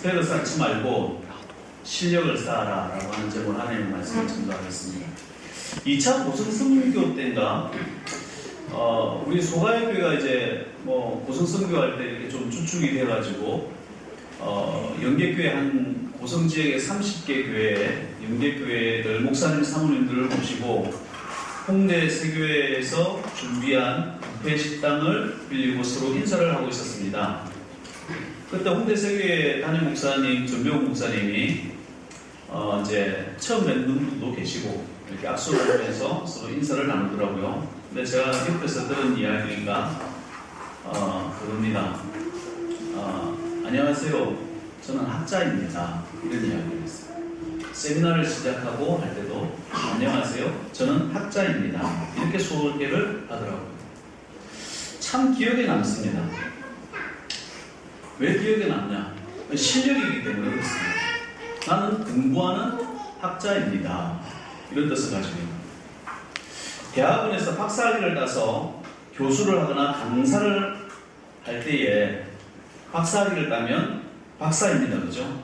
스펙을 쌓지 말고 실력을 쌓아라 라고 하는 제목 하나님의 말씀을 전도하겠습니다. 2차 고성선교 때인가 어, 우리 소가교회가 이제 뭐 고성선교할 때 이렇게 좀 주축이 돼가지고 어, 연계교회 한 고성 지역의 30개 교회, 연계교회들 목사님 사모님들을 모시고 홍대 세교회에서 준비한 뷔페 식당을 빌리고 서로 인사를 하고 있었습니다. 그때 홍대 세교회 담임 목사님 전병훈 목사님이 어, 이제 처음 뵙는 분도 계시고 이렇게 악수를 하면서 서로 인사를 나누더라고요. 근데 제가 옆에서 들은 이야기가 어, 그겁니다. 어, 안녕하세요. 저는 학자입니다. 이런 이야기를 했어요. 세미나를 시작하고 할 때도 안녕하세요. 저는 학자입니다. 이렇게 소개를 하더라고요. 참 기억에 남습니다. 왜 기억에 남냐? 실력이기 때문에 그렇습니다. 나는 공부하는 학자입니다. 이런 뜻을 가지고 있는. 대학원에서 박사학위를 따서 교수를 하거나 강사를 할 때에 박사학위를 따면 박사입니다. 그죠?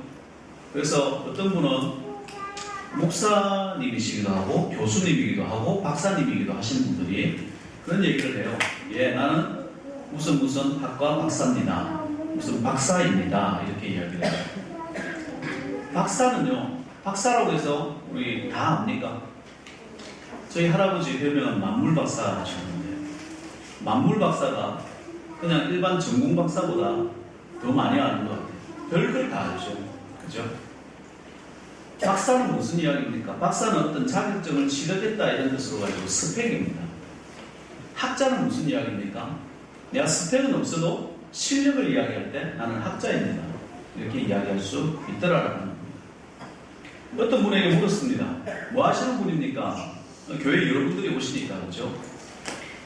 그래서 어떤 분은 목사님이시기도 하고 교수님이기도 하고 박사님이기도 하신 분들이 그런 얘기를 해요. 예, 나는 무슨 무슨 학과 박사입니다. 무슨 박사입니다. 이렇게 이야기를 해요. 박사는요, 박사라고 해서 우리 다 압니까? 저희 할아버지 별명은 만물 박사 하셨는데, 만물 박사가 그냥 일반 전공 박사보다 더 많이 아는 것 같아요. 별걸 다 알죠. 그죠? 박사는 무슨 이야기입니까? 박사는 어떤 자격증을 치르겠다 이런 뜻으로 가지고 스펙입니다. 학자는 무슨 이야기입니까? 내가 스펙은 없어도 실력을 이야기할 때 나는 학자입니다. 이렇게 이야기할 수 있더라라는 겁니다. 어떤 분에게 물었습니다. 뭐 하시는 분입니까? 교회 여러분들이 오시니까 그죠?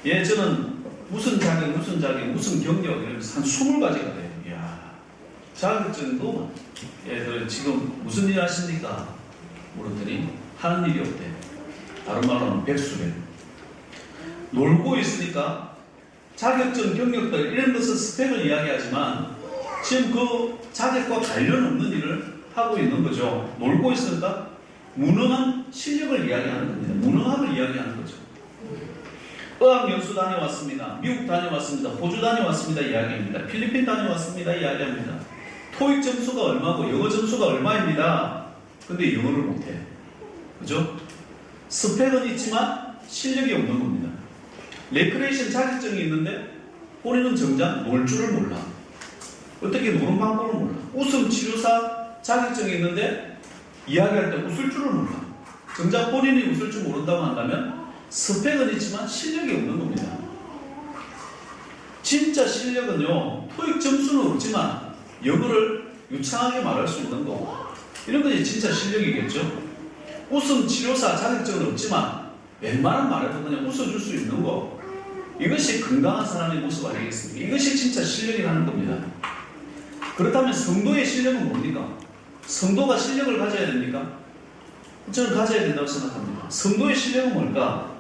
예, 저는 무슨 자격, 무슨 자격, 무슨 경력 이러면서 한 20가지가 돼요. 이야, 자격증도 많아요. 예, 그 지금 무슨 일 하십니까? 물었더니 하는 일이 없대. 다른 말로는 백수래. 놀고 있으니까 자격증, 경력들 이런 것은 스펙을 이야기하지만 지금 그 자격과 관련 없는 일을 하고 있는 거죠. 놀고 있으니까 무능한 실력을 이야기하는 겁니다. 무능함을 이야기하는 거죠. 어학 연수 다녀왔습니다. 미국 다녀왔습니다. 호주 다녀왔습니다. 이야기입니다. 필리핀 다녀왔습니다. 이야기합니다. 토익 점수가 얼마고 영어 점수가 얼마입니다. 근데 영어를 못해. 그죠? 스펙은 있지만 실력이 없는 겁니다. 레크레이션 자격증이 있는데 본인은 정작 놀 줄을 몰라. 어떻게 노는 방법을 몰라. 웃음 치료사 자격증이 있는데 이야기할 때 웃을 줄을 몰라. 정작 본인이 웃을 줄 모른다고 한다면 스펙은 있지만 실력이 없는 겁니다. 진짜 실력은요, 토익 점수는 없지만 영어를 유창하게 말할 수 있는 거고, 이런 것이 진짜 실력이겠죠. 웃음 치료사 자격증은 없지만 웬만한 말에도 그냥 웃어줄 수 있는 거. 이것이 건강한 사람의 모습 아니겠습니까? 이것이 진짜 실력이라는 겁니다. 그렇다면 성도의 실력은 뭡니까? 성도가 실력을 가져야 됩니까? 저는 가져야 된다고 생각합니다. 성도의 실력은 뭘까?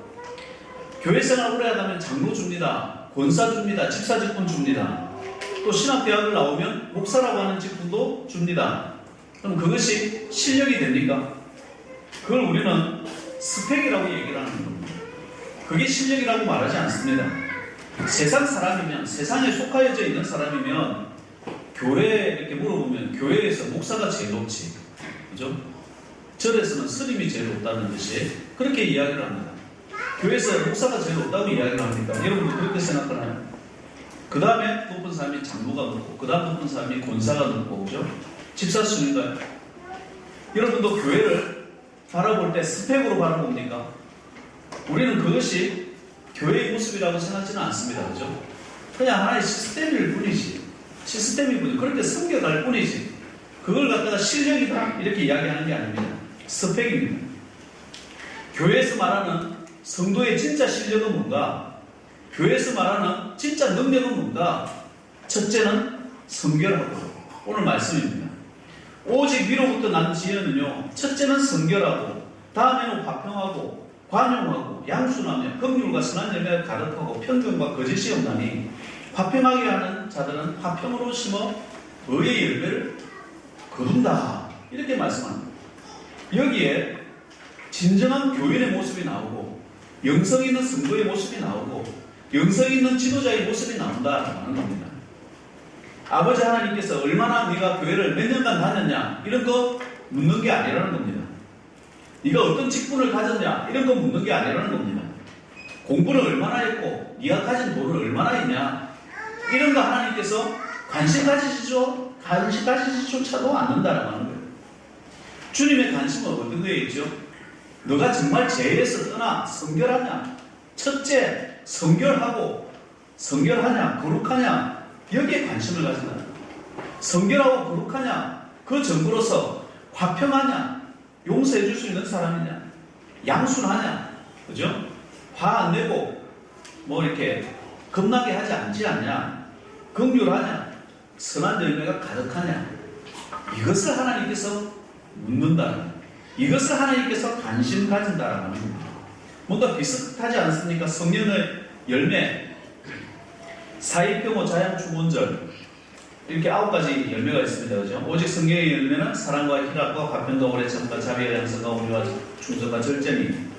교회 생활 오래 하다면 장로 줍니다. 권사 줍니다. 집사 직분 줍니다. 또 신학대학을 나오면 목사라고 하는 직분도 줍니다. 그럼 그것이 실력이 됩니까? 그걸 우리는 스펙이라고 얘기를 하는 겁니다. 그게 실력이라고 말하지 않습니다. 세상 사람이면, 세상에 속하여져 있는 사람이면, 교회 이렇게 물어보면, 교회에서 목사가 제일 높지. 그죠? 절에서는 스님이 제일 높다는 듯이 그렇게 이야기를 합니다. 교회에서 목사가 제일 높다고 이야기를 합니까? 여러분도 그렇게 생각하나요? 그 다음에 높은 사람이 장로가 높고, 그 다음 높은 사람이 권사가 높고, 그죠? 집사 순인가요? 여러분도 교회를 바라볼 때 스펙으로 바라봅니까? 우리는 그것이 교회의 모습이라고 생각지는 않습니다. 그죠? 그냥 하나의 시스템일 뿐이지. 시스템일 뿐이지. 그렇게 섬겨갈 뿐이지. 그걸 갖다가 실력이다. 이렇게 이야기하는 게 아닙니다. 스펙입니다. 교회에서 말하는 성도의 진짜 실력은 뭔가? 교회에서 말하는 진짜 능력은 뭔가? 첫째는 성결하고 오늘 말씀입니다. 오직 위로부터 난 지혜는요. 첫째는 성결하고 다음에는 화평하고 관용하고 양순하며 긍휼과 선한 열매를 가득하고 편견과 거짓이 없나니 화평하게 하는 자들은 화평으로 심어 의의 열매를 거둔다. 이렇게 말씀합니다. 여기에 진정한 교인의 모습이 나오고 영성 있는 성도의 모습이 나오고 영성 있는 지도자의 모습이 나온다라는 겁니다. 아버지 하나님께서 얼마나 네가 교회를 몇 년간 다녔냐 이런 거 묻는 게 아니라는 겁니다. 네가 어떤 직분을 가졌냐 이런 거 묻는 게 아니라는 겁니다. 공부를 얼마나 했고 네가 가진 돈을 얼마나 했냐 이런 거 하나님께서 관심 가지시죠 관심 가지시조차도 않는다라고 하는 거예요. 주님의 관심은 어떤 거에 있죠? 너가 정말 죄에서 떠나 성결하냐? 첫째, 성결하고 성결하냐? 거룩하냐? 여기에 관심을 가진다. 성결하고 거룩하냐? 그 정부로서 화평하냐? 용서해 줄 수 있는 사람이냐? 양순하냐? 그죠? 화 안 내고 뭐 이렇게 겁나게 하지 않지 않냐? 긍휼하냐? 선한 열매가 가득하냐? 이것을 하나님께서 묻는다. 이것을 하나님께서 관심 가진다라는 겁니다. 뭔가 비슷하지 않습니까? 성령의 열매, 사이평호 자양충원절 이렇게 아홉 가지 열매가 있습니다. 그죠? 오직 성령의 열매는 사랑과 희락과 화평과 오래 참과 자비와 양성과 온유와 충성과 절제니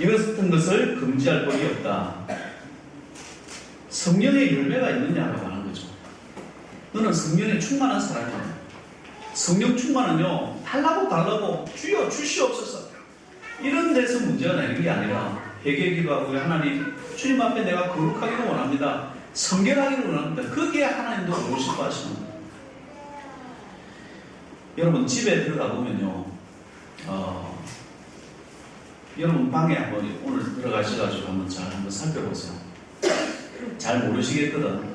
이것 같은 것을 금지할 법이 없다. 성령의 열매가 있느냐라고 하는 거죠. 너는 성령에 충만한 사람이야. 성령 충만은요, 달라고 달라고 주여 주시옵소서. 이런 데서 문제가 나는 게 아니라 회개기도 하고 하나님 주님 앞에 내가 거룩하기를 원합니다. 성결하기를 원합니다. 거기에 하나님도 오고 싶어 하시는 거예요. 여러분 집에 들어가 보면요, 어, 여러분 방에 한번 오늘 들어가셔가지고 한번 잘 한번 살펴보세요. 잘 모르시겠거든.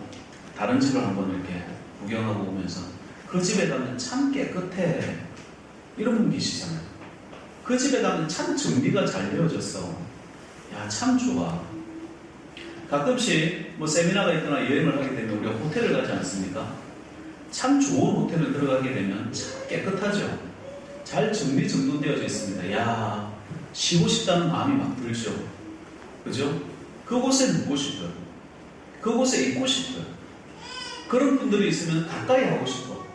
다른 집을 한번 이렇게 구경하고 오면서 그 집에 가면 참 깨끗해. 이런 분 계시잖아요. 그 집에 가면 참 정리가 잘 되어졌어. 야, 참 좋아. 가끔씩 뭐 세미나가 있거나 여행을 하게 되면 우리가 호텔을 가지 않습니까? 참 좋은 호텔을 들어가게 되면 참 깨끗하죠. 잘 정리 정돈되어져 있습니다. 야, 쉬고 싶다는 마음이 막 들죠. 그죠? 그곳에 묵고 싶어요. 그곳에 있고 싶어요. 그런 분들이 있으면 가까이 하고 싶어.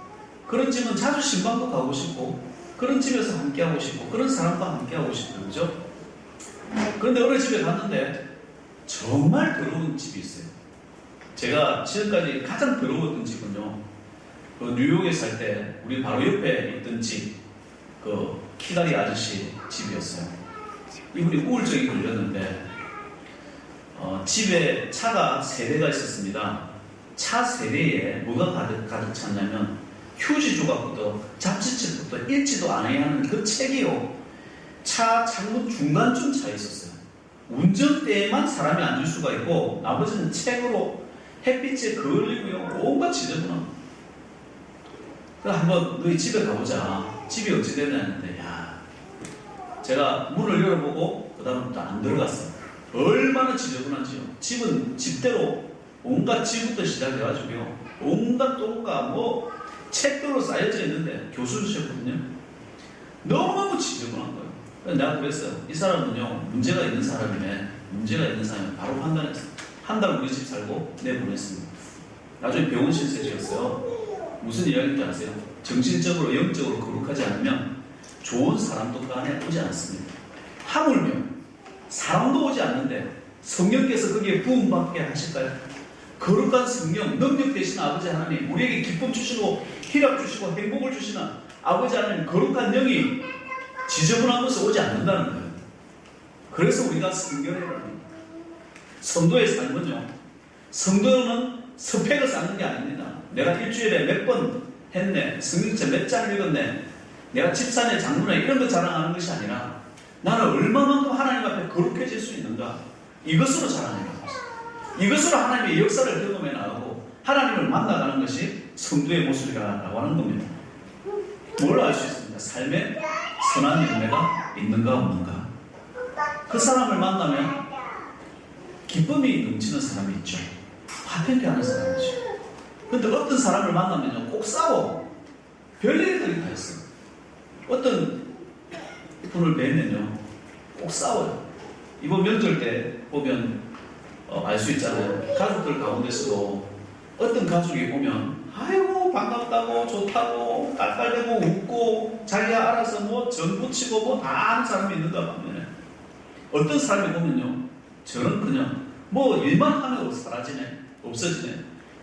그런 집은 자주 신방도 가고 싶고, 그런 집에서 함께 하고 싶고, 그런 사람과 함께 하고 싶어요. 그죠? 그런데 어느 집에 갔는데 정말 더러운 집이 있어요. 제가 지금까지 가장 더러웠던 집은요, 그 뉴욕에 살 때 우리 바로 옆에 있던 집, 그 키다리 아저씨 집이었어요. 이분이 우울증이 걸렸는데, 어, 집에 차가 세 대가 있었습니다. 차 세 대에 뭐가 가득, 가득 찼냐면 휴지 조각부터 잡지책부터 읽지도 않아야 하는 그 책이요. 차 창문 중간쯤 차 있었어요. 운전대에만 사람이 앉을 수가 있고 나머지는 책으로 햇빛에 그을리고요. 온갖 지저분함. 그래 한번 너희 집에 가보자. 집이 어찌 되냐 했는데 야 제가 문을 열어보고 그 다음부터 안 들어갔어요. 얼마나 지저분한지요. 집은 집대로 온갖 집부터 시작해가지고요. 온갖 똥과 뭐 책들로 쌓여져 있는데 교수셨거든요. 너무너무 지저분한 거예요. 그래서 내가 그랬어요. 이 사람은요 문제가 있는 사람이네. 문제가 있는 사람이 바로 판단했어요. 한 달 우리 집 살고 내보냈습니다. 나중에 병원 신세지였어요. 무슨 이야기인지 아세요? 정신적으로 영적으로 거룩하지 않으면 좋은 사람도 그 안에 오지 않습니다. 하물며 사람도 오지 않는데 성령께서 거기에 부음받게 하실까요? 거룩한 성령, 능력 되신 아버지 하나님, 우리에게 기쁨 주시고 희락 주시고 행복을 주시는 아버지 하나님 거룩한 영이 지저분한 것을 오지 않는다는 거예요. 그래서 우리가 성결해야 합니다. 성도의 삶은요, 성도는 스펙을 쌓는 게 아닙니다. 내가 일주일에 몇 번 했네, 성경책 몇장 읽었네, 내가 집사네 장로네 이런 거 자랑하는 것이 아니라 나는 얼마만큼 하나님 앞에 거룩해질 수 있는가 이것으로 자랑해야 합니다. 이것으로 하나님의 역사를 경험해 나가고 하나님을 만나가는 것이 성도의 모습이라고 하는 겁니다. 뭘 알 수 있습니다. 삶에 선한 열매가 있는가 없는가. 그 사람을 만나면 기쁨이 넘치는 사람이 있죠. 화평케 하는 사람이죠. 근데 어떤 사람을 만나면요, 꼭 싸워. 별일들이 다 있어요. 어떤 분을 뵈면요, 꼭 싸워요. 이번 명절 때 보면 어, 알 수 있잖아요. 가족들 가운데서도 어떤 가족이 오면, 아이고, 반갑다고 좋다고 깔깔대고 웃고 자기가 알아서 뭐 전부치고 뭐다 아는 사람이 있는가 반면에 어떤 사람이 보면요. 저는 그냥 뭐 일만 하면 사라지네. 없어지네.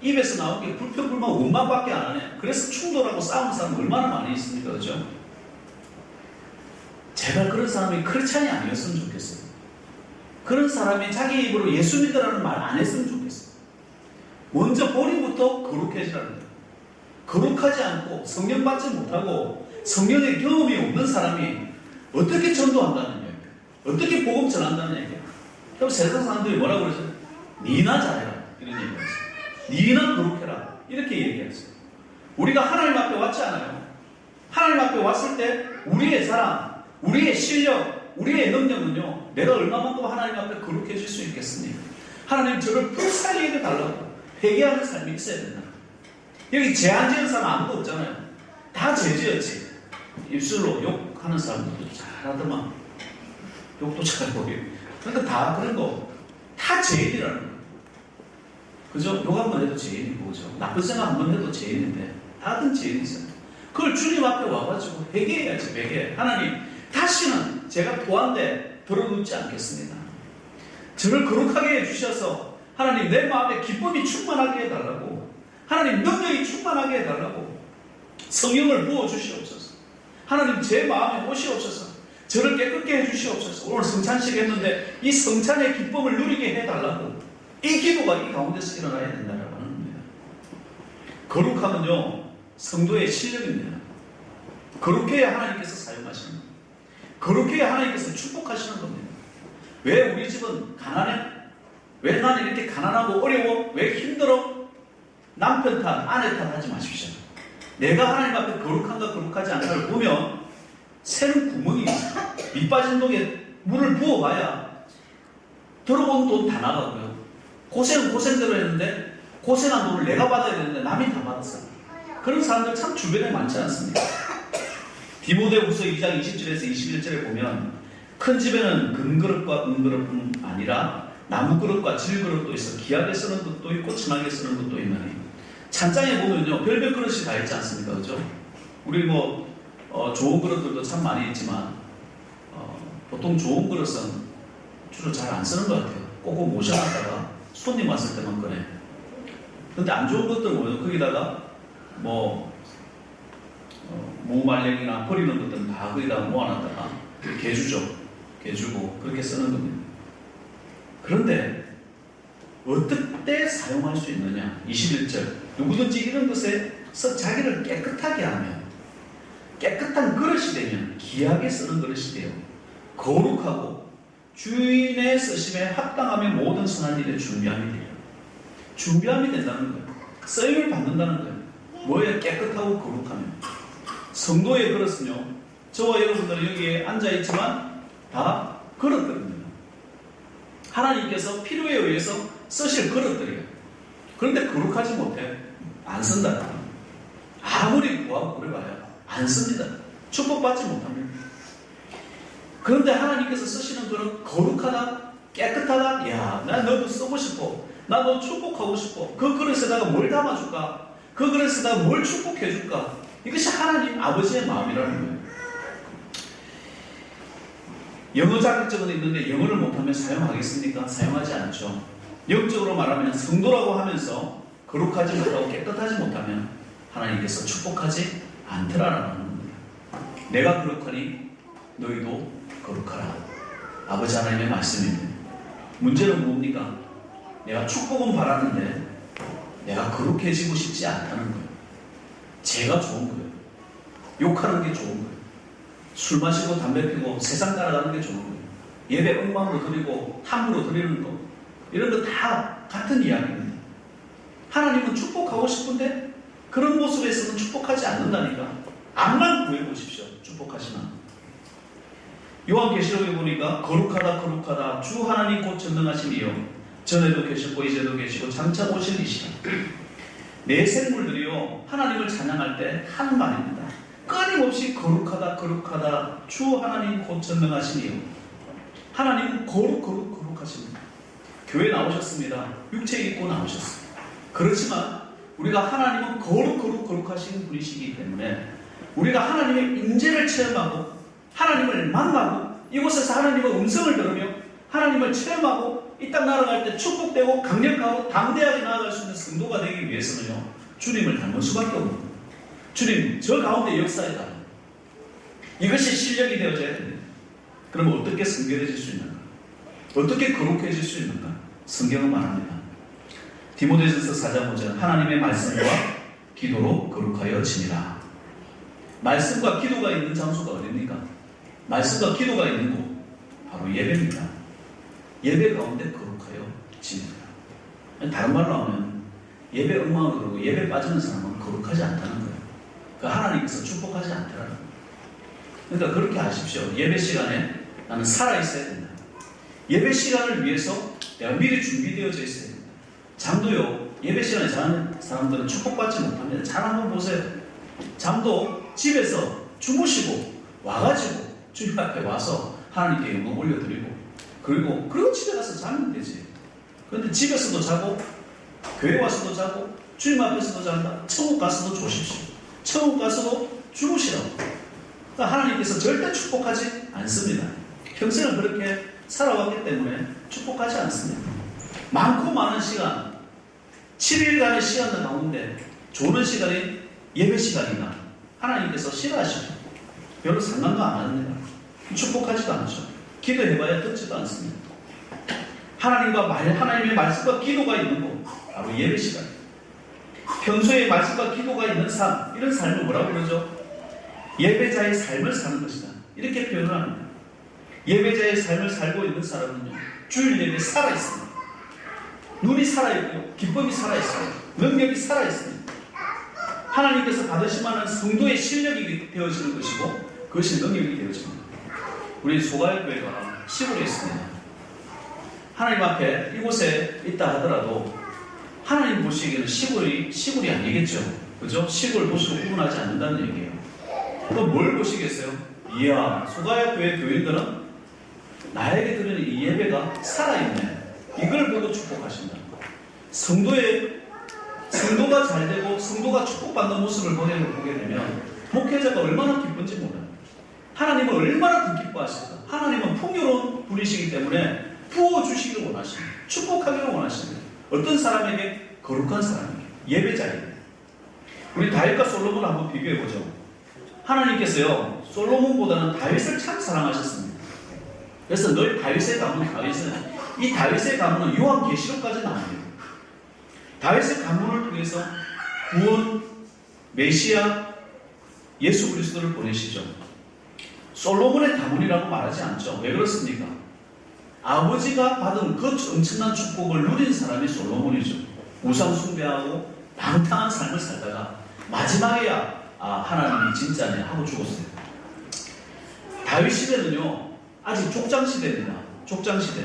입에서 나온 게 불평불만 원망밖에 안 하네. 그래서 충돌하고 싸우는 사람 얼마나 많이 있습니까? 그죠? 제발 그런 사람이 크리스찬이 아니었으면 좋겠어요. 그런 사람이 자기 입으로 예수 믿으라는 말 안 했으면 좋겠어요. 먼저 본인부터 거룩해지라는 거룩하지 않고 성령 받지 못하고 성령의 경험이 없는 사람이 어떻게 전도한다는 얘기예요 어떻게 복음 전한다는 얘기예요 그럼 세상 사람들이 뭐라고 그러죠? 니나 잘해라. 이런 얘기했어요. 니나 거룩해라. 이렇게 얘기했어요. 우리가 하나님 앞에 왔지 않아요? 하나님 앞에 왔을 때 우리의 사랑 우리의 실력 우리의 능력은요 내가 얼마만큼 하나님 앞에 거룩해질 수 있겠습니까? 하나님 저를 불살리게 해달라고 회개하는 삶이 있어야 된다 여기 죄안 지은 사람 아무도 없잖아요 다 죄지었지 입술로 욕하는 사람들도 잘하더만 욕도 잘하고 그러니까 다 그런 거 다 죄인이라는 거예요. 그죠? 욕 한 번 해도 죄인이고, 그죠? 나쁜 생각 한 번 해도 죄인인데, 다든 죄인이잖아요. 그걸 주님 앞에 와가지고 회개해야지, 회개. 하나님, 다시는 제가 도한데 들어눕지 않겠습니다. 저를 거룩하게 해주셔서, 하나님, 내 마음에 기쁨이 충만하게 해달라고, 하나님, 능력이 충만하게 해달라고, 성령을 부어주시옵소서. 하나님, 제 마음에 오시옵소서. 저를 깨끗게 해주시옵소서. 오늘 성찬식 했는데 이 성찬의 기쁨을 누리게 해달라고. 이 기도가 이 가운데서 일어나야 된다라고 하는 겁니다. 거룩하면요, 성도의 실력입니다. 거룩해야 하나님께서 사용하시는 겁니다. 거룩해야 하나님께서 축복하시는 겁니다. 왜 우리 집은 가난해? 왜 나는 이렇게 가난하고 어려워? 왜 힘들어? 남편 탓, 아내 탓 하지 마십시오. 내가 하나님 앞에 거룩한가 거룩하지 않은가를 보면 새는 구멍이. 밑 빠진 독에 물을 부어봐야 들어온 돈 다 나가고요. 고생은 고생대로 했는데 고생한 돈을 내가 받아야 되는데 남이 다 받았어요. 그런 사람들 참 주변에 많지 않습니까? 디모데후서 2장 20절에서 21절에 보면 큰 집에는 금그릇과 은그릇뿐 아니라 나무그릇과 질그릇도 있어 기하게 쓰는 것도 있고 진하게 쓰는 것도 있나니 찬장에 보면요 별별 그릇이 다 있지 않습니까? 그죠? 우리 뭐 어, 좋은 그릇들도 참 많이 있지만 어, 보통 좋은 그릇은 주로 잘 안 쓰는 것 같아요. 꼭꼭 모셔놨다가 손님 왔을 때만 꺼내. 근데 안 좋은 것들 뭐예요? 거기다가 뭐 어, 무말랭이나 버리는 것들은 다 거기다가 모아놨다가 개주죠. 개주고 그렇게 쓰는 겁니다. 그런데 어떻게 사용할 수 있느냐? 21절 누구든지 이런 것에서 자기를 깨끗하게 하면 깨끗한 그릇이 되면 귀하게 쓰는 그릇이 돼요. 거룩하고 주인의 쓰심에 합당하며 모든 선한 일에 준비함이 돼요. 준비함이 된다는 거예요. 쓰임을 받는다는 거예요. 뭐에 깨끗하고 거룩하면. 성도의 그릇은요. 저와 여러분들은 여기에 앉아있지만 다 그릇들입니다. 하나님께서 필요에 의해서 쓰실 그릇들이에요. 그런데 거룩하지 못해. 안 쓴다. 아무리 구하고 그래봐야 안 씁니다. 축복받지 못합니다. 그런데 하나님께서 쓰시는 그런 거룩하다, 깨끗하다, 야, 나 너도 쓰고 싶어. 나 너 축복하고 싶어. 그 그릇에다가 뭘 담아줄까? 그 그릇에다가 뭘 축복해줄까? 이것이 하나님 아버지의 마음이라는 거예요. 영어 자격증은 있는데 영어를 못하면 사용하겠습니까? 사용하지 않죠. 영적으로 말하면 성도라고 하면서 거룩하지 못하고 깨끗하지 못하면 하나님께서 축복하지 않더라라는 겁니다. 내가 거룩하니 너희도 거룩하라. 아버지 하나님의 말씀입니다. 문제는 뭡니까? 내가 축복은 바라는데 내가 거룩해지고 싶지 않다는 거예요. 제가 좋은 거예요. 욕하는 게 좋은 거예요. 술 마시고 담배 피고 세상 따라가는 게 좋은 거예요. 예배 엉망으로 드리고 함부로 드리는 거 이런 거 다 같은 이야기입니다. 하나님은 축복하고 싶은데 그런 모습에서는 축복하지 않는다니까. 암만 구해보십시오. 축복하시나. 요한계시록에 보니까 거룩하다 거룩하다 주 하나님 곧 전능하신 이요 전에도 계셨고 이제도 계시고 장차 오실 이시라 내 생물들이요 하나님을 찬양할 때 하는 말입니다 끊임없이 거룩하다 거룩하다 주 하나님 곧 전능하신 이요 하나님은 거룩 거룩 거룩하십니다 교회 나오셨습니다 육체 입고 나오셨습니다 그렇지만 우리가 하나님은 거룩 거룩 거룩하신 분이시기 때문에 우리가 하나님의 임재를 체험하고 하나님을 만나고 이곳에서 하나님의 음성을 들으며 하나님을 체험하고 이땅 날아갈 때 축복되고 강력하고 당대하게 나아갈 수 있는 성도가 되기 위해서는요 주님을 닮을 수밖에 없는. 주님 저 가운데 역사에 따라 이것이 실력이 되어져야 됩니다. 그러면 어떻게 성결해질 수 있는가? 어떻게 거룩해질 수 있는가? 성경은 말합니다. 디모데전서 4장 5절 하나님의 말씀과 기도로 거룩하여 지니라. 말씀과 기도가 있는 장소가 어딥니까? 말씀과 기도가 있는 곳 바로 예배입니다. 예배 가운데 거룩하여 지니라. 다른 말로 하면 예배 엉망으로 그러고 예배 빠지는 사람은 거룩하지 않다는 거예요. 그 하나님께서 축복하지 않더라는. 그러니까 그렇게 하십시오. 예배 시간에 나는 살아있어야 된다. 예배 시간을 위해서 미리 준비되어져 된다. 잠도요, 예배 시간에 자는 사람들은 축복받지 못합니다. 잘 한번 보세요. 잠도 집에서 주무시고 와가지고 주님 앞에 와서 하나님께 영광 올려드리고 그리고 그리고 집에 가서 자면 되지. 그런데 집에서도 자고 교회 와서도 자고 주님 앞에서도 잔다. 천국 가서도 조십시오. 천국 가서도 주무시라고. 그러니까 하나님께서 절대 축복하지 않습니다. 평생을 그렇게 살아왔기 때문에 축복하지 않습니다. 많고 많은 시간, 7일간의 시간 가운데 좋은 시간이 예배 시간이나 하나님께서 싫어하시죠. 별로 상관도 안 합니다. 축복하지도 않죠. 기도해봐야 듣지도 않습니다. 하나님과 말, 하나님의 말씀과 기도가 있는 곳, 바로 예배 시간. 평소에 말씀과 기도가 있는 삶, 이런 삶을 뭐라고 그러죠? 예배자의 삶을 사는 것이다. 이렇게 표현을 합니다. 예배자의 삶을 살고 있는 사람은요, 주일 예배 살아있습니다. 눈이 살아있고, 기쁨이 살아있어요. 능력이 살아있습니다. 하나님께서 만한 성도의 실력이 되어지는 것이고, 그것이 능력이 되어집니다. 우리 소가의 교회가 시골에 있습니다. 하나님 앞에 이곳에 있다 하더라도, 하나님 보시기에는 시골이, 시골이 아니겠죠. 그죠? 시골 도시로 구분하지 않는다는 얘기예요. 또뭘 보시겠어요? 이야, 소가야 교회 교인들은 나에게 드리는 이 예배가 살아있네. 이걸 보고 축복하신다. 성도의, 성도가 잘 되고 성도가 축복받는 모습을 보게, 되면 목회자가 얼마나 기쁜지 몰라요. 하나님은 얼마나 더 기뻐하실까? 하나님은 풍요로운 분이시기 때문에 부어주시기를 원하십니다. 축복하기를 원하십니다. 어떤 사람에게? 거룩한 사람에게. 예배자에게. 우리 다윗과 솔로몬을 한번 비교해보죠. 하나님께서요 솔로몬보다는 다윗을 참 사랑하셨습니다. 그래서 늘 다윗의 가문 다윗은 이 다윗의 가문은 요한 계시록까지 나옵니다. 다윗의 가문을 통해서 구원 메시아 예수 그리스도를 보내시죠. 솔로몬의 가문이라고 말하지 않죠. 왜 그렇습니까? 아버지가 받은 그 엄청난 축복을 누린 사람이 솔로몬이죠. 우상 숭배하고 방탕한 삶을 살다가 마지막에야 아, 하나님이 진짜네 하고 죽었어요. 다윗 시대는요, 아직 족장 시대입니다. 족장 시대.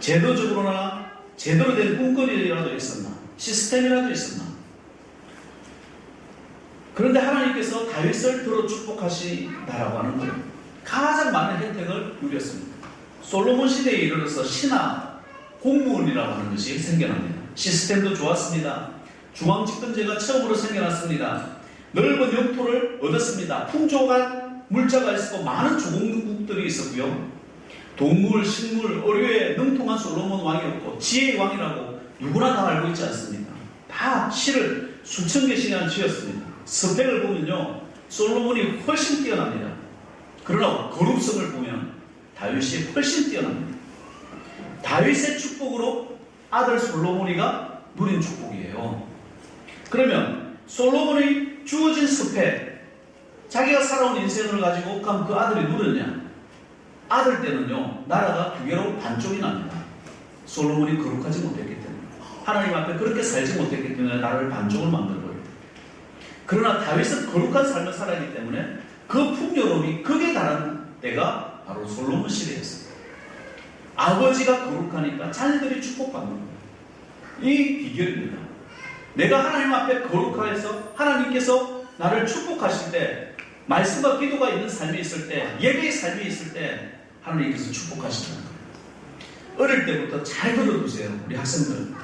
제도적으로나 제대로 된 꿈거리라도 있었나? 시스템이라도 있었나? 그런데 하나님께서 다윗을 들어 축복하시다라고 하는 거예요. 가장 많은 혜택을 누렸습니다. 솔로몬 시대에 이르러서 신하, 공무원이라고 하는 것이 생겨납니다. 시스템도 좋았습니다. 중앙집권제가 처음으로 생겨났습니다. 넓은 영토를 얻었습니다. 풍족한 물자가 있었고 많은 조공국 들이 있었고요. 동물, 식물, 어류에 능통한 솔로몬 왕이었고 지혜의 왕이라고 누구나 다 알고 있지 않습니까? 다 시를 수천 개씩이나 지었습니다. 스펙을 보면요. 솔로몬이 훨씬 뛰어납니다. 그러나 거룩성을 보면 다윗이 훨씬 뛰어납니다. 다윗의 축복으로 아들 솔로몬이가 누린 축복이에요. 그러면 솔로몬이 주어진 스펙, 자기가 살아온 인생을 가지고 그럼 그 아들이 누렸냐? 아들 때는요, 나라가 두 개로 반쪽이 납니다. 솔로몬이 거룩하지 못했기 때문에. 하나님 앞에 그렇게 살지 못했기 때문에 나라를 반쪽을 만들어버렸다. 그러나 다윗은 거룩한 삶을 살았기 때문에 그 풍요로움이 극에 달한 때가 바로 솔로몬 시대였습니다. 아버지가 거룩하니까 자녀들이 축복받는 거예요. 이 비결입니다. 내가 하나님 앞에 거룩하여서 하나님께서 나를 축복하실 때 말씀과 기도가 있는 삶이 있을 때 예배의 삶이 있을 때 하나님께서 축복하시는 거예요. 어릴 때부터 잘 들어두세요. 우리 학생들.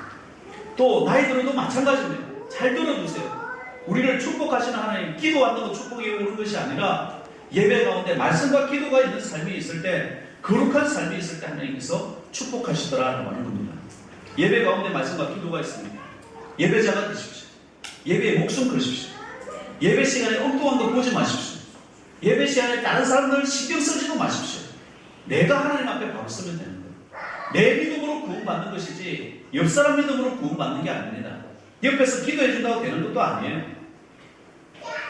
또 나이 들어도 마찬가지입니다. 잘 들어보세요. 우리를 축복하시는 하나님, 기도한다고 축복이 오는 것이 아니라 예배 가운데 말씀과 기도가 있는 삶이 있을 때, 거룩한 삶이 있을 때 하나님께서 축복하시더라라고 하는 겁니다. 예배 가운데 말씀과 기도가 있습니다. 예배자가 되십시오. 예배에 목숨 걸으십시오. 예배 시간에 엉뚱한 거 보지 마십시오. 예배 시간에 다른 사람들 신경 쓰지도 마십시오. 내가 하나님 앞에 바로 서면 되는 거예요. 내 믿음으로 구원받는 것이지 옆 사람 믿음으로 구원받는 게 아닙니다. 옆에서 기도해 준다고 되는 것도 아니에요.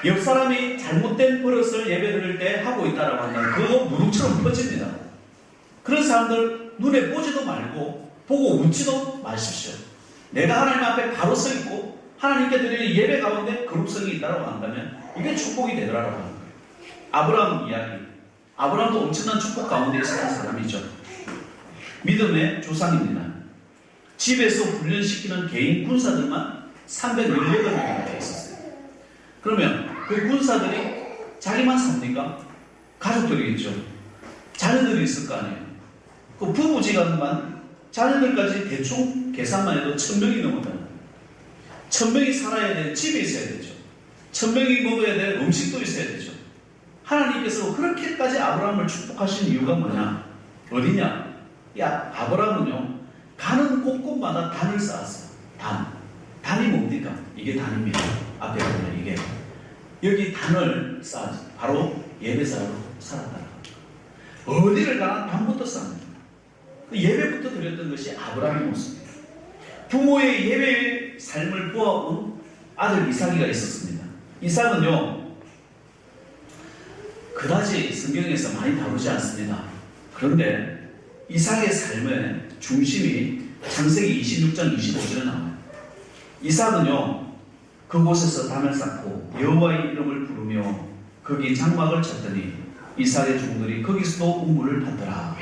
옆 사람이 잘못된 버릇을 예배 드릴 때 하고 있다라고 한다면 그거 무릎처럼 퍼집니다. 그런 사람들 눈에 보지도 말고 보고 웃지도 마십시오. 내가 하나님 앞에 바로 서 있고 하나님께 드리는 예배 가운데 거룩성이 있다고 한다면 이게 축복이 되더라라고 하는 거예요. 아브라함 이야기. 아브라함도 엄청난 축복 가운데 있었던 사람이죠. 믿음의 조상입니다. 집에서 훈련시키는 개인 군사들만 318명이나 돼 있었어요. 그러면 그 군사들이 자기만 삽니까? 가족들이겠죠. 자녀들이 있을 거 아니에요. 그 부부지간만 자녀들까지 대충 계산만 해도 천명이 넘어가요. 천명이 살아야 될 집에 있어야 되죠. 천명이 먹어야 될 음식도 있어야 되죠. 하나님께서 그렇게까지 아브라함을 축복하신 이유가 뭐냐? 어디냐? 야, 아브라함은요, 가는 곳곳마다 단을 쌓았어요. 단. 단이 뭡니까? 이게 단입니다. 앞에 보면 이게. 여기 단을 쌓았지. 바로 예배자로 살았다. 어디를 가나 단부터 쌓습니다. 그 예배부터 드렸던 것이 아브라함의 모습입니다. 부모의 예배의 삶을 보아온 아들 이삭이가 있었습니다. 이삭은요, 그다지 성경에서 많이 다루지 않습니다. 그런데 이삭의 삶의 중심이 창세기 26장 25절에 나와요. 이삭은요, 그곳에서 단을 쌓고 여호와의 이름을 부르며 거기 장막을 쳤더니 이삭의 종들이 거기서도 우물을 받더라.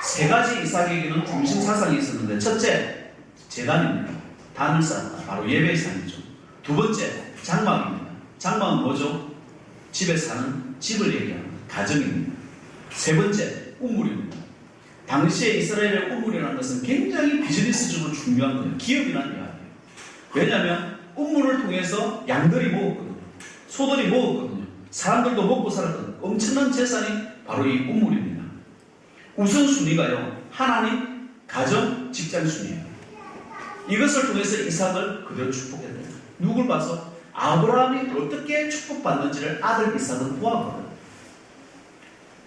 세 가지 이삭에게는 중심 사상이 있었는데 첫째, 재단입니다. 단을 쌓았다. 바로 예배의 삶이죠. 두 번째, 장막입니다. 장막은 뭐죠? 집에 사는 집을 얘기하는 가정입니다. 세 번째, 우물입니다. 당시에 이스라엘의 우물이라는 것은 굉장히 비즈니스적으로 중요한 거예요. 기업이라는 이야기예요. 왜냐하면 우물을 통해서 양들이 먹었거든요. 소들이 먹었거든요. 사람들도 먹고 살았거든요. 엄청난 재산이 바로 이 우물입니다. 우선순위가요. 하나님, 가정, 직장 순위예요. 이것을 통해서 이삭을 그대로 축복했다. 누굴 봐서? 아브라함이 어떻게 축복받는지를 아들 이삭은 보았거든.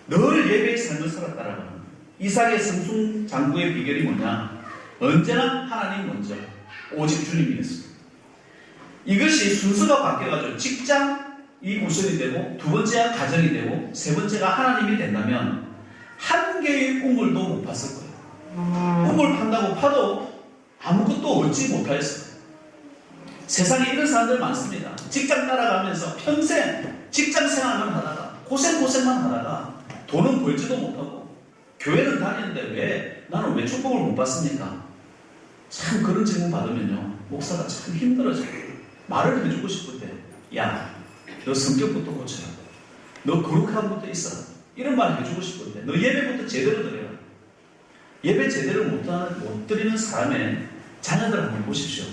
늘 예배의 삶을 살았다라는 거예요. 이삭의 승승 장구의 비결이 뭐냐? 언제나 하나님 먼저, 오직 주님이었습니다. 이것이 순서가 바뀌어가지고 직장이 우선이 되고 두 번째가 가정이 되고 세 번째가 하나님이 된다면 한 개의 우물도 못 팠을 거예요. 우물 판다고 파도 아무것도 얻지 못하였어요. 세상에 이런 사람들 많습니다. 직장 따라가면서 평생 직장 생활만 하다가 고생 고생만 하다가 돈은 벌지도 못하고 교회는 다니는데 왜 나는 왜 축복을 못 받습니까? 참 그런 질문 받으면요 목사가 참 힘들어져요. 말을 해주고 싶을 때, 야, 너 성격부터 고쳐라. 너 거룩한 것도 있어. 이런 말 해주고 싶을 때, 너 예배부터 제대로 드려라. 예배 제대로 못, 못 드리는 사람의 자녀들 한번 보십시오.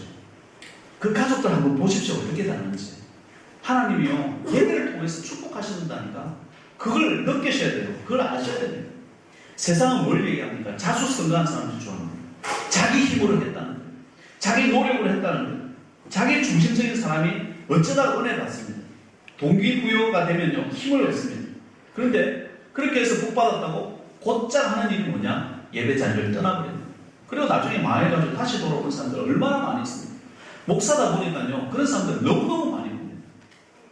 그 가족들 한번 보십시오. 어떻게 다는지. 하나님이요, 예배를 통해서 축복하신다니까. 그걸 느끼셔야 돼요. 그걸 아셔야 돼요. 세상은 뭘 얘기합니까? 자수성가한 사람들 좋아합니다. 자기 힘으로 했다는 거예요. 자기 노력으로 했다는 거예요. 자기 중심적인 사람이 어쩌다 은혜 받습니다. 동기부여가 되면요, 힘을 얻습니다. 그런데 그렇게 해서 복 받았다고 곧장 하는 일이 뭐냐? 예배 자리를 떠나버려요. 그리고 나중에 망해가지고 다시 돌아오는 사람들 얼마나 많이 있습니다. 목사다 보니까요, 그런 사람들 너무너무 많이 봅니다.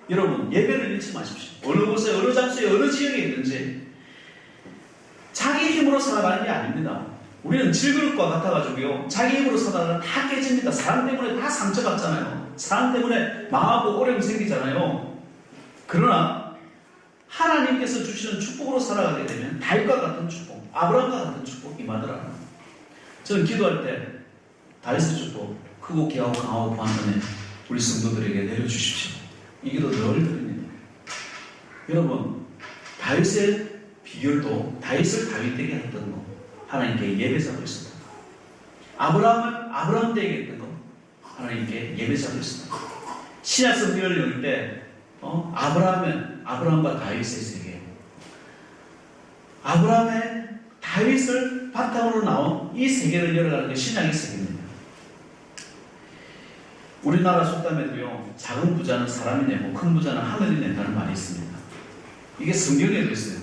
여러분, 예배를 잃지 마십시오. 어느 곳에, 어느 장소에, 어느 지역에 있든지 자기 힘으로 살아가는 게 아닙니다. 우리는 질그릇과 같아가지고요. 자기 힘으로 살다가 다 깨집니다. 사람 때문에 다 상처받잖아요. 사람 때문에 망하고 어려움 생기잖아요. 그러나 하나님께서 주시는 축복으로 살아가게 되면 다윗과 같은 축복, 아브라함과 같은 축복이 임하더라. 저는 기도할 때 다윗의 축복, 크고 귀하고 강하고 보안함에 우리 성도들에게 내려주십시오. 이 기도 늘 드립니다. 여러분, 다윗의 비결도 다윗을 다윗 되게 했던 거. 하나님께 예배자로 있었다. 아브라함을 아브라함 되게 했던 거. 하나님께 예배자로 있습니다. 신약 성경을 읽을 때 어? 아브라함은 아브라함과 다윗의 세계예요. 아브라함의 다윗을 바탕으로 나온 이 세계를 열어가는 게 신약의 세계입니다. 우리나라 속담에도요, 작은 부자는 사람이 내고 큰 부자는 하늘이 낸다는 말이 있습니다. 이게 성경에도 있어요.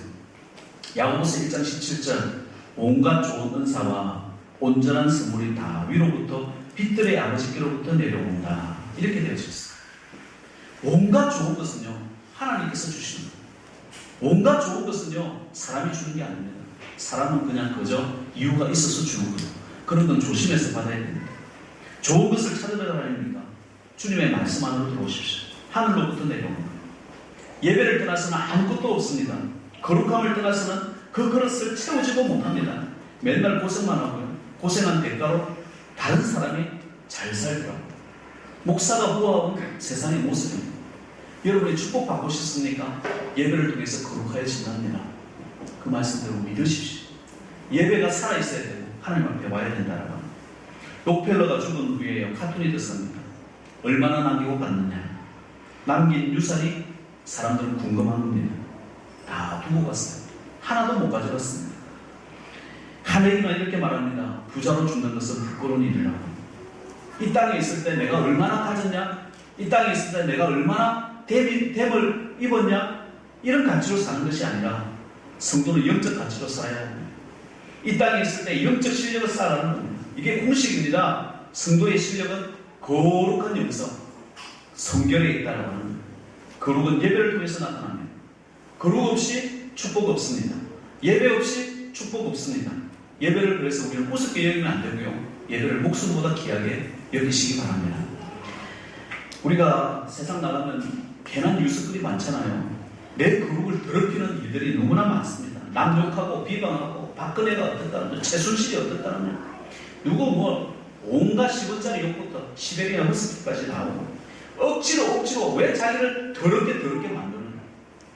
야고보서 1장 17절 온갖 좋은 은사와 온전한 선물이 다 위로부터 빛들의 아버지께로부터 내려온다. 이렇게 되어 있어요. 온갖 좋은 것은요, 하나님께서 주시는 거예요. 온갖 좋은 것은요, 사람이 주는 게 아닙니다. 사람은 그냥 그저 이유가 있어서 주는 거예요. 그런 건 조심해서 받아야 됩니다. 좋은 것을 다닙니까? 주님의 말씀 안으로 들어오십시오. 하늘로부터 내려오는. 예배를 떠나서는 아무것도 없습니다. 거룩함을 떠나서는 그 그릇을 채우지도 못합니다. 맨날 고생만 하고요. 고생한 대가로 다른 사람이 잘 살더라고요. 목사가 보아온 세상의 모습입니다. 여러분이 축복받고 싶습니까? 예배를 통해서 거룩해진답니다. 그 말씀대로 믿으십시오. 예배가 살아있어야 되고 하나님 앞에 와야 된다라고. 록펠러가 죽은 후에 카툰이 됐습니다. 얼마나 남기고 갔느냐. 남긴 유산이 사람들은 궁금한 겁니다. 다 두고 갔어요. 하나도 못 가져갔습니다. 카네기가 이렇게 말합니다. 부자로 죽는 것은 부끄러운 일이라고. 이 땅에 있을 때 내가 얼마나 가졌냐? 이 땅에 있을 때 내가 얼마나 댐이, 댐을 입었냐? 이런 가치로 사는 것이 아니라 성도는 영적 가치로 살아야 합니다. 이 땅에 있을 때 영적 실력을 쌓아가는 겁니다. 이게 공식입니다. 성도의 실력은 거룩한 영성, 성결에 있다는 겁니다. 거룩은 예배를 통해서 나타납니다. 거룩 없이 축복 없습니다. 예배 없이 축복 없습니다. 예배를 그래서 우리는 우습게 여기면 안 되고요. 예배를 목숨보다 귀하게 여기시기 바랍니다. 우리가 세상 나가면 괜한 뉴스들이 많잖아요. 내 거룩을 더럽히는 일들이 너무나 많습니다. 남 욕하고 비방하고 박근혜가 어떻다는 최순실이 어떻다는 누구 뭐 온갖 10원짜리 욕부터 시베리아 허스키까지 나오고 억지로 억지로 왜 자기를 더럽게 더럽게 만드는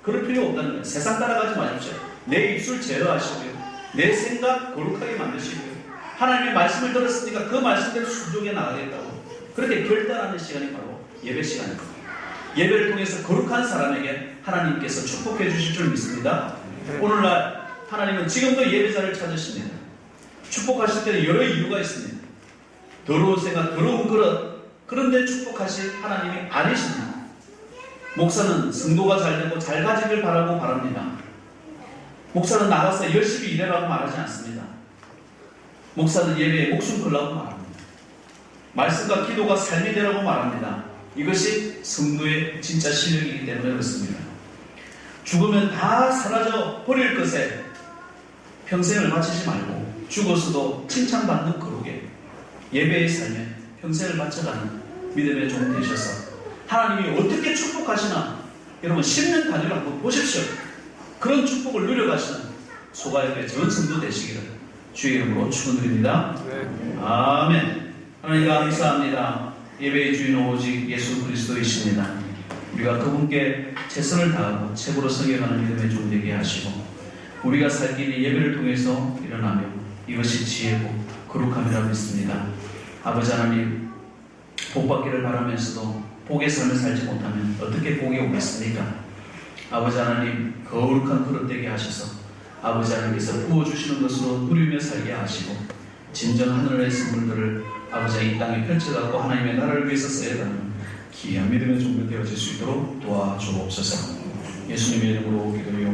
그럴 필요 없다는 거예요. 세상 따라가지 마십시오. 내 입술 제어하시고요. 내 생각 거룩하게 만드시고요. 하나님의 말씀을 들었으니까 그 말씀대로 순종해 나가겠다고. 그렇게 결단하는 시간이 바로 예배 시간입니다. 예배를 통해서 거룩한 사람에게 하나님께서 축복해 주실 줄 믿습니다. 오늘날 하나님은 지금도 예배자를 찾으십니다. 축복하실 때는 여러 이유가 있습니다. 더러운 생각, 더러운 그릇, 그런데 축복하실 하나님이 아니십니다. 목사는 성도가 잘 되고 잘 가지길 바라고 바랍니다. 목사는 나가서 열심히 일해라고 말하지 않습니다. 목사는 예배에 목숨 걸라고 말합니다. 말씀과 기도가 삶이 되라고 말합니다. 이것이 성도의 진짜 실력이기 때문에 그렇습니다. 죽으면 다 사라져 버릴 것에 평생을 바치지 말고 죽어서도 칭찬받는 거룩에 예배의 삶에 평생을 바쳐가는 믿음의 종 되셔서 하나님이 어떻게 축복하시나 여러분 10년 단위로 한번 보십시오. 그런 축복을 누려가시는 소가협의 전성도 되시기를 주의 이름으로 축원드립니다. 아멘. 하나님 감사합니다. 예배의 주인은 오직 예수 그리스도이십니다. 우리가 그분께 최선을 다하고 최고로 성행하는 믿음의 종 되게 하시고 우리가 살기 위해 예배를 통해서 일어나며 이것이 지혜고 거룩함이라 믿습니다. 아버지 하나님 복 받기를 바라면서도 복의 삶을 살지 못하면 어떻게 복이 오겠습니까? 아버지 하나님 거룩한 그릇 되게 하셔서 아버지 하나님께서 부어주시는 것으로 누리며 살게 하시고 진정 하늘의 선물들을 아버지 이 땅에 펼쳐갖고 하나님의 나라를 위해서 써야하는 귀한 믿음의 종들 되어질 수 있도록 도와주옵소서 예수님의 이름으로 기도해